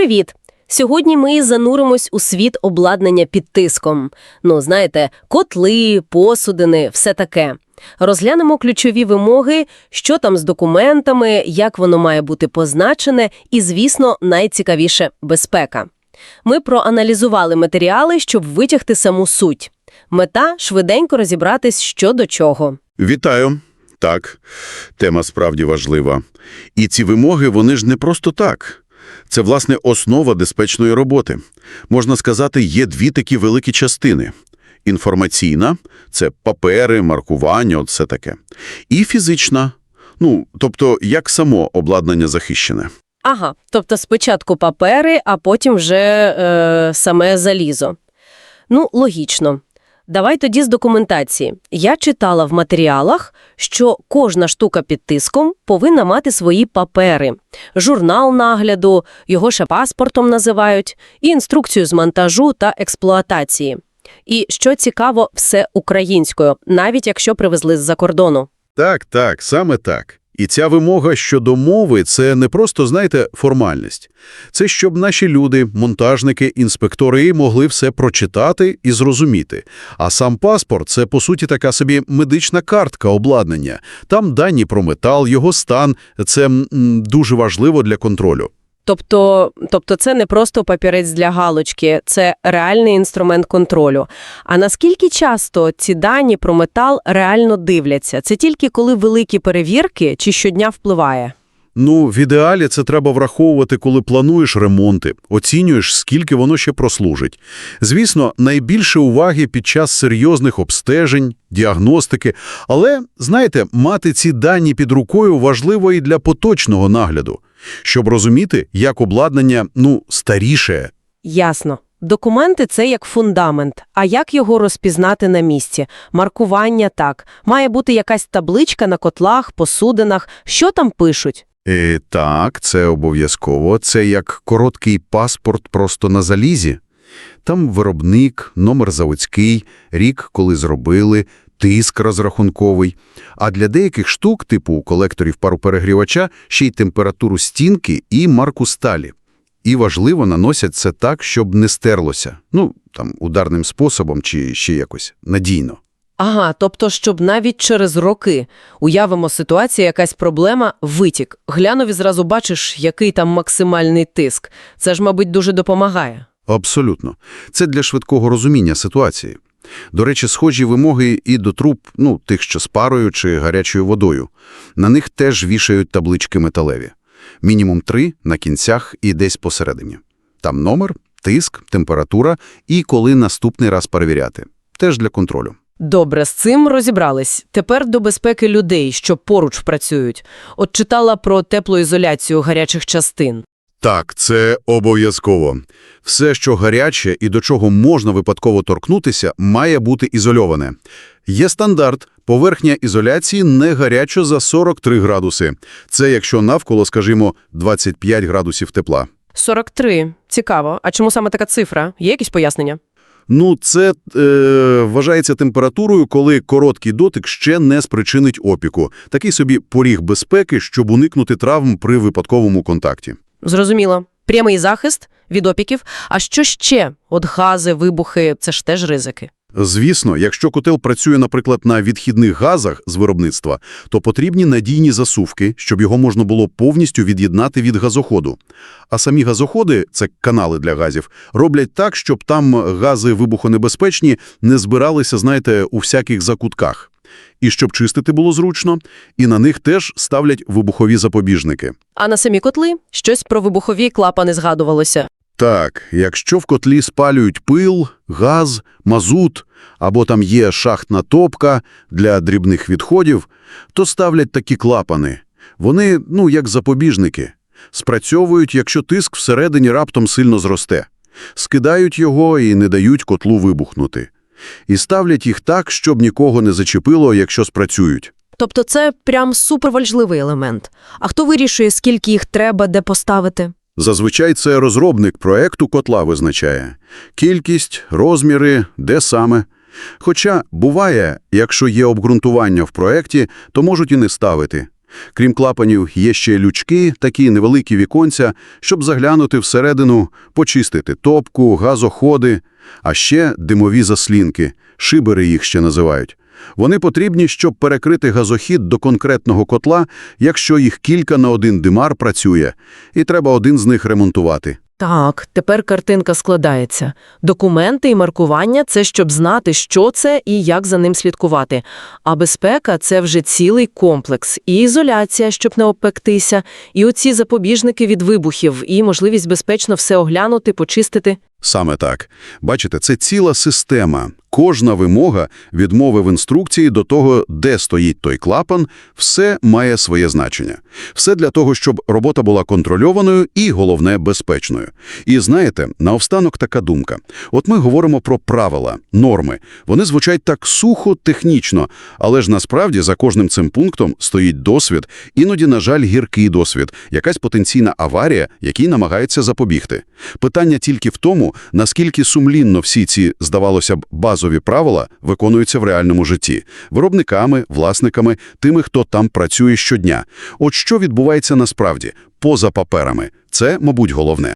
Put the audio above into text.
Привіт! Сьогодні ми зануримось у світ обладнання під тиском. Ну, знаєте, котли, посудини, все таке. Розглянемо ключові вимоги, що там з документами, як воно має бути позначене і, звісно, найцікавіше – безпека. Ми проаналізували матеріали, щоб витягти саму суть. Мета – швиденько розібратись, що до чого. Вітаю. Так, тема справді важлива. І ці вимоги, вони ж не просто так. Це, власне, основа безпечної роботи. Можна сказати, є дві такі великі частини. Інформаційна – це папери, маркування, все таке. І фізична – ну, тобто, як само обладнання захищене. Ага, тобто спочатку папери, а потім вже е, саме залізо. Ну, логічно. Давай тоді з документації. Я читала в матеріалах, що кожна штука під тиском повинна мати свої папери. Журнал нагляду, його ще паспортом називають, і інструкцію з монтажу та експлуатації. І, що цікаво, все українською, навіть якщо привезли з-за кордону. Так, так, саме так. І ця вимога щодо мови – це не просто, знаєте, формальність. Це щоб наші люди, монтажники, інспектори могли все прочитати і зрозуміти. А сам паспорт – це, по суті, така собі медична картка обладнання. Там дані про метал, його стан – це дуже важливо для контролю. Тобто, тобто це не просто папірець для галочки, це реальний інструмент контролю. А наскільки часто ці дані про метал реально дивляться? Це тільки коли великі перевірки чи щодня впливає? Ну, в ідеалі це треба враховувати, коли плануєш ремонти, оцінюєш, скільки воно ще прослужить. Звісно, найбільше уваги під час серйозних обстежень, діагностики, але, знаєте, мати ці дані під рукою важливо і для поточного нагляду, щоб розуміти, як обладнання, ну, старіше. Ясно. Документи – це як фундамент. А як його розпізнати на місці? Маркування – так. Має бути якась табличка на котлах, посудинах. Що там пишуть? Е, так, це обов'язково. Це як короткий паспорт просто на залізі. Там виробник, номер заводський, рік, коли зробили, тиск розрахунковий. А для деяких штук, типу колекторів пароперегрівача, ще й температуру стінки і марку сталі. І важливо наносять це так, щоб не стерлося. Ну, там, ударним способом чи ще якось надійно. Ага, тобто, щоб навіть через роки уявимо ситуацію, якась проблема, витік. Глянув і зразу бачиш, який там максимальний тиск. Це ж, мабуть, дуже допомагає. Абсолютно. Це для швидкого розуміння ситуації. До речі, схожі вимоги і до труб, ну, тих, що з парою чи гарячою водою. На них теж вішають таблички металеві. Мінімум три на кінцях і десь посередині. Там номер, тиск, температура і коли наступний раз перевіряти. Теж для контролю. Добре, з цим розібрались. Тепер до безпеки людей, що поруч працюють. От читала про теплоізоляцію гарячих частин. Так, це обов'язково. Все, що гаряче і до чого можна випадково торкнутися, має бути ізольоване. Є стандарт – поверхня ізоляції не гаряча за 43 градуси. Це якщо навколо, скажімо, 25 градусів тепла. 43. Цікаво. А чому саме така цифра? Є якісь пояснення? Ну, це е, вважається температурою, коли короткий дотик ще не спричинить опіку. Такий собі поріг безпеки, щоб уникнути травм при випадковому контакті. Зрозуміло. Прямий захист від опіків. А що ще? От гази, вибухи – це ж теж ризики. Звісно, якщо котел працює, наприклад, на відхідних газах з виробництва, то потрібні надійні засувки, щоб його можна було повністю від'єднати від газоходу. А самі газоходи, це канали для газів, роблять так, щоб там гази вибухонебезпечні не збиралися, знаєте, у всяких закутках. І щоб чистити було зручно, і на них теж ставлять вибухові запобіжники. А на самі котли щось про вибухові клапани згадувалося. Так, якщо в котлі спалюють пил, газ, мазут, або там є шахтна топка для дрібних відходів, то ставлять такі клапани. Вони, ну, як запобіжники. Спрацьовують, якщо тиск всередині раптом сильно зросте. Скидають його і не дають котлу вибухнути. І ставлять їх так, щоб нікого не зачепило, якщо спрацюють. Тобто це прям суперважливий елемент. А хто вирішує, скільки їх треба, де поставити? Зазвичай це розробник проекту котла визначає. Кількість, розміри, де саме. Хоча буває, якщо є обґрунтування в проекті, то можуть і не ставити. Крім клапанів, є ще лючки, такі невеликі віконця, щоб заглянути всередину, почистити топку, газоходи, а ще димові заслінки, шибери їх ще називають. Вони потрібні, щоб перекрити газохід до конкретного котла, якщо їх кілька на один димар працює, і треба один з них ремонтувати. Так, тепер картинка складається. Документи і маркування – це щоб знати, що це і як за ним слідкувати. А безпека – це вже цілий комплекс. І ізоляція, щоб не обпектися, і оці запобіжники від вибухів, і можливість безпечно все оглянути, почистити. Саме так. Бачите, це ціла система. Кожна вимога, відмови в інструкції до того, де стоїть той клапан, все має своє значення. Все для того, щоб робота була контрольованою і, головне, безпечною. І знаєте, наостанок така думка. От ми говоримо про правила, норми. Вони звучать так сухо, технічно, але ж насправді за кожним цим пунктом стоїть досвід, іноді, на жаль, гіркий досвід, якась потенційна аварія, якій намагаються запобігти. Питання тільки в наскільки сумлінно всі ці, здавалося б, базові правила виконуються в реальному житті – виробниками, власниками, тими, хто там працює щодня. От що відбувається насправді, поза паперами – це, мабуть, головне.